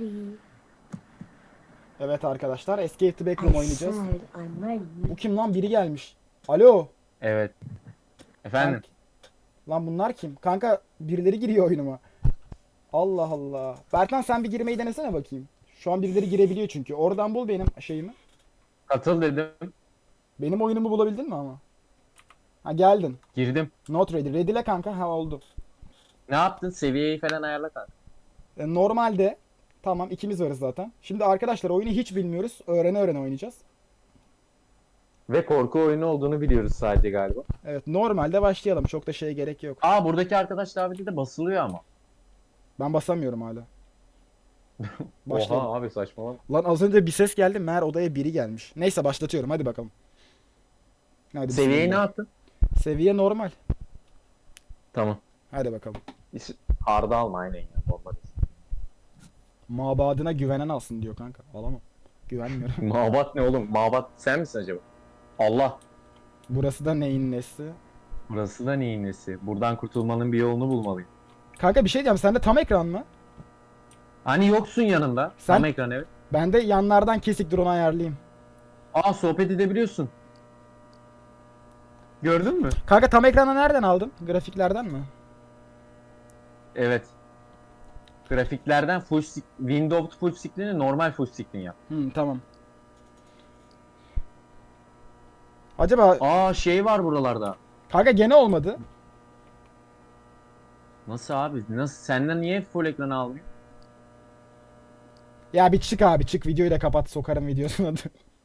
ready. Evet arkadaşlar Escape the Backroom oynayacağız. Bu kim lan biri gelmiş. Alo. Evet. Efendim. Kank- Lan bunlar kim? Kanka birileri giriyor oyunuma. Allah Allah. Berklan sen bir girmeyi denesene bakayım. Şu an birileri girebiliyor çünkü. Oradan bul benim şeyimi. Katıl dedim. Benim oyunumu bulabildin mi ama? Ha geldin. Girdim. Not ready. Ready'le kanka. Ha oldu. Ne yaptın? Seviyeyi falan ayarla kanka. E, normalde tamam ikimiz varız zaten. Şimdi arkadaşlar oyunu hiç bilmiyoruz. Öğrene öğrene oynayacağız. Ve korku oyunu olduğunu biliyoruz sadece galiba. Evet normalde başlayalım. Çok da şeye gerek yok. Aa buradaki arkadaş daveti de basılıyor ama. Ben basamıyorum hala. Başlayalım. Oha abi saçmalama. Lan az önce bir ses geldi. Meğer odaya biri gelmiş. Neyse başlatıyorum. Hadi bakalım. Hadi Seviyeyi ne bismillah. yaptın? Seviye normal. Tamam. Hadi bakalım. Arda alma aynen. Mabadına güvenen alsın diyor kanka. Alamam. Güvenmiyorum. Mabat ne oğlum? Mabat sen misin acaba? Allah. Burası da neyin nesi? Burası da neyin nesi? Buradan kurtulmanın bir yolunu bulmalıyım. Kanka bir şey diyeceğim. Sende tam ekran mı? Hani yoksun yanımda. Sen- Tam ekran evet. Ben de yanlardan kesik dur onu ayarlayayım. Aa sohbet edebiliyorsun. Gördün mü? Kanka tam ekranı nereden aldın? Grafiklerden mi? Evet. Grafiklerden full sc- Windows full screen'i normal full screen yap. Hı tamam. Acaba Aa şey var buralarda. kanka gene olmadı. Nasıl abi? Nasıl? Senden niye full ekranı almıyor? Ya bir çık abi çık videoyu da kapat sokarım videosuna da.